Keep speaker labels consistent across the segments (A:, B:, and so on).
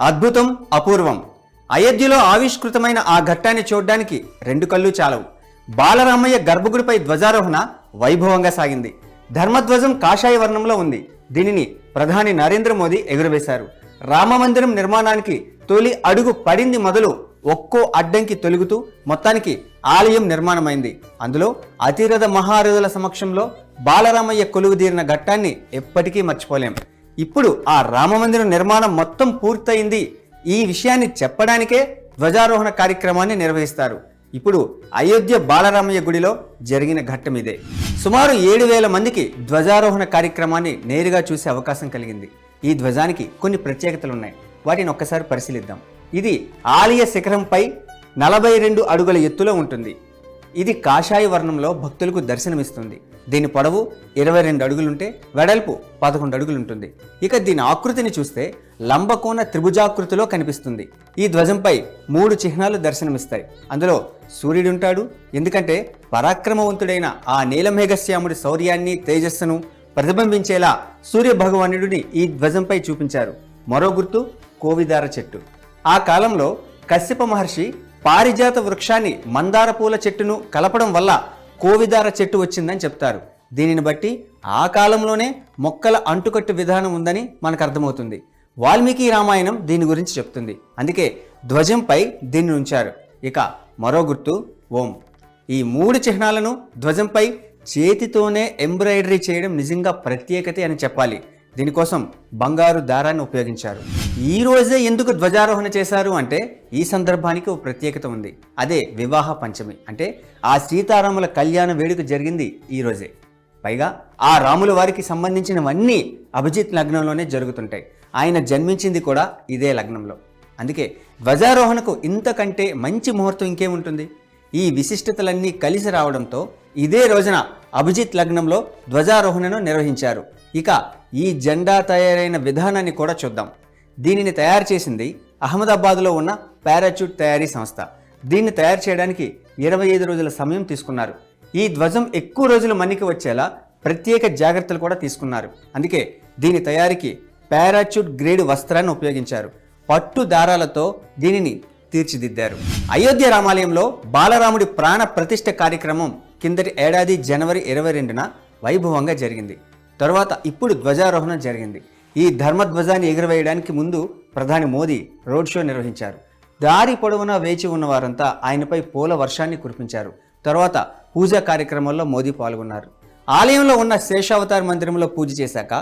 A: అద్భుతం అపూర్వం. అయోధ్యలో ఆవిష్కృతమైన ఆ ఘట్టాన్ని చూడడానికి రెండు కళ్ళు చాలవు. బాలరామయ్య గర్భగుడిపై ధ్వజారోహణ వైభవంగా సాగింది. ధర్మధ్వజం కాషాయ వర్ణంలో ఉంది. దీనిని ప్రధాని నరేంద్ర మోదీ ఎగురవేశారు. రామమందిరం నిర్మాణానికి తొలి అడుగు పడింది మొదలు ఒక్కో అడ్డంకి తొలుగుతూ మొత్తానికి ఆలయం నిర్మాణమైంది. అందులో అతిరథ మహారథుల సమక్షంలో బాలరామయ్య కొలువుదీరిన ఘట్టాన్ని ఎప్పటికీ మర్చిపోలేం. ఇప్పుడు ఆ రామమందిరం నిర్మాణం మొత్తం పూర్తయింది. ఈ విషయాన్ని చెప్పడానికే ధ్వజారోహణ కార్యక్రమాన్ని నిర్వహిస్తారు. ఇప్పుడు అయోధ్య బాలరామయ్య గుడిలో జరిగిన ఘట్టం ఇదే. సుమారు ఏడు వేల మందికి ధ్వజారోహణ కార్యక్రమాన్ని నేరుగా చూసే అవకాశం కలిగింది. ఈ ధ్వజానికి కొన్ని ప్రత్యేకతలు ఉన్నాయి. వాటిని ఒక్కసారి పరిశీలిద్దాం. ఇది ఆలయ శిఖరంపై నలభై రెండు అడుగుల ఎత్తులో ఉంటుంది. ఇది కాషాయ వర్ణంలో భక్తులకు దర్శనమిస్తుంది. దీని పొడవు ఇరవై రెండు అడుగులుంటే వెడల్పు పదకొండు అడుగులుంటుంది. ఇక దీని ఆకృతిని చూస్తే లంబకోణ త్రిభుజాకృతిలో కనిపిస్తుంది. ఈ ధ్వజంపై మూడు చిహ్నాలు దర్శనమిస్తాయి. అందులో సూర్యుడుంటాడు. ఎందుకంటే పరాక్రమవంతుడైన ఆ నీలమేఘశ్యాముడి శౌర్యాన్ని తేజస్సును ప్రతిబింబించేలా సూర్య భగవానుడిని ఈ ధ్వజంపై చూపించారు. మరో గుర్తు కోవిదార చెట్టు. ఆ కాలంలో కశ్యప మహర్షి పారిజాత వృక్షాన్ని మందార పూల చెట్టును కలపడం వల్ల కోవిదార చెట్టు వచ్చిందని చెప్తారు. దీనిని బట్టి ఆ కాలంలోనే మొక్కల అంటుకట్టు విధానం ఉందని మనకు అర్థమవుతుంది. వాల్మీకి రామాయణం దీని గురించి చెప్తుంది. అందుకే ధ్వజంపై దీన్ని ఉంచారు. ఇక మరో గుర్తు ఓం. ఈ మూడు చిహ్నాలను ధ్వజంపై చేతితోనే ఎంబ్రాయిడరీ చేయడం నిజంగా ప్రత్యేకతే అని చెప్పాలి. దీనికోసం బంగారు దారాన్ని ఉపయోగించారు. ఈ రోజే ఎందుకు ధ్వజారోహణ చేశారు అంటే ఈ సందర్భానికి ఒక ప్రత్యేకత ఉంది. అదే వివాహ పంచమి. అంటే ఆ సీతారాముల కళ్యాణ వేడుక జరిగింది ఈ రోజే. పైగా ఆ రాముల వారికి సంబంధించినవన్నీ అభిజిత్ లగ్నంలోనే జరుగుతుంటాయి. ఆయన జన్మించింది కూడా ఇదే లగ్నంలో. అందుకే ధ్వజారోహణకు ఇంతకంటే మంచి ముహూర్తం ఇంకేముంటుంది? ఈ విశిష్టతలన్నీ కలిసి రావడంతో ఇదే రోజున అభిజిత్ లగ్నంలో ధ్వజారోహణను నిర్వహించారు. ఇక ఈ జెండా తయారైన విధానాన్ని కూడా చూద్దాం. దీనిని తయారు చేసింది అహ్మదాబాద్లో ఉన్న పారాచ్యూట్ తయారీ సంస్థ. దీన్ని తయారు చేయడానికి ఇరవై ఐదు రోజుల సమయం తీసుకున్నారు. ఈ ధ్వజం ఎక్కువ రోజులు మన్నికి వచ్చేలా ప్రత్యేక జాగ్రత్తలు కూడా తీసుకున్నారు. అందుకే దీని తయారీకి పారాచ్యూట్ గ్రేడ్ వస్త్రాన్ని ఉపయోగించారు. పట్టు దారాలతో దీనిని తీర్చిదిద్దారు. అయోధ్య రామాలయంలో బాలరాముడి ప్రాణ ప్రతిష్ఠ కార్యక్రమం కిందటి ఏడాది జనవరి ఇరవై రెండున వైభవంగా జరిగింది. తర్వాత ఇప్పుడు ధ్వజారోహణం జరిగింది. ఈ ధర్మధ్వజాన్ని ఎగురవేయడానికి ముందు ప్రధాని మోదీ రోడ్ షో నిర్వహించారు. దారి పొడవునా వేచి ఉన్న వారంతా ఆయనపై పూల వర్షాన్ని కురిపించారు. తర్వాత పూజా కార్యక్రమంలో మోదీ పాల్గొన్నారు. ఆలయంలో ఉన్న శేషావతార మందిరంలో పూజ చేశాక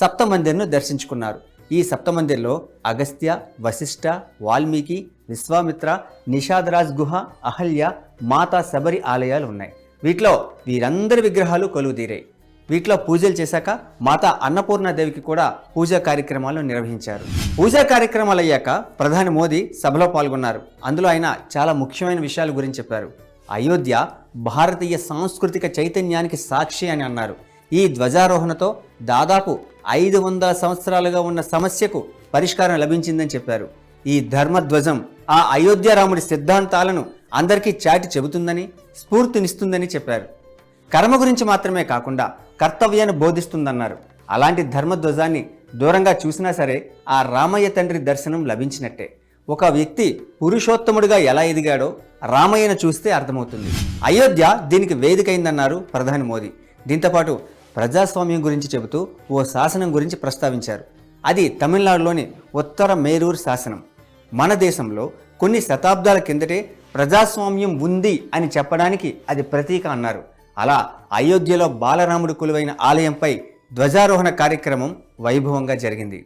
A: సప్త మందిర్ను దర్శించుకున్నారు. ఈ సప్త మందిర్లో అగస్త్య వశిష్ఠ వాల్మీకి విశ్వామిత్ర నిషాదరాజ్ గుహ అహల్య మాతా శబరి ఆలయాలు ఉన్నాయి. వీటిలో వీరందరి విగ్రహాలు కొలువుదీరాయి. వీటిలో పూజలు చేశాక మాతా అన్నపూర్ణాదేవికి కూడా పూజా కార్యక్రమాలు నిర్వహించారు. పూజా కార్యక్రమాలు అయ్యాక ప్రధాని మోదీ సభలో పాల్గొన్నారు. అందులో ఆయన చాలా ముఖ్యమైన విషయాల గురించి చెప్పారు. అయోధ్య భారతీయ సాంస్కృతిక చైతన్యానికి సాక్షి అని అన్నారు. ఈ ధ్వజారోహణతో దాదాపు ఐదు వందల సంవత్సరాలుగా ఉన్న సమస్యకు పరిష్కారం లభించిందని చెప్పారు. ఈ ధర్మధ్వజం ఆ అయోధ్య రాముడి సిద్ధాంతాలను అందరికీ చాటి చెబుతుందని స్ఫూర్తినిస్తుందని చెప్పారు. కర్మ గురించి మాత్రమే కాకుండా కర్తవ్యాన్ని బోధిస్తుందన్నారు. అలాంటి ధర్మధ్వజాన్ని దూరంగా చూసినా సరే ఆ రామయ్య తండ్రి దర్శనం లభించినట్టే. ఒక వ్యక్తి పురుషోత్తముడిగా ఎలా ఎదిగాడో రామయ్యను చూస్తే అర్థమవుతుంది. అయోధ్య దీనికి వేదికైందన్నారు ప్రధాని మోదీ. దీంతోపాటు ప్రజాస్వామ్యం గురించి చెబుతూ ఓ శాసనం గురించి ప్రస్తావించారు. అది తమిళనాడులోని ఉత్తర మేరూర్ శాసనం. మన దేశంలో కొన్ని శతాబ్దాల కిందటే ప్రజాస్వామ్యం ఉంది అని చెప్పడానికి అది ప్రతీక అన్నారు. అలా అయోధ్యలో బాలరాముడు కొలువైన ఆలయంపై ధ్వజారోహణ కార్యక్రమం వైభవంగా జరిగింది.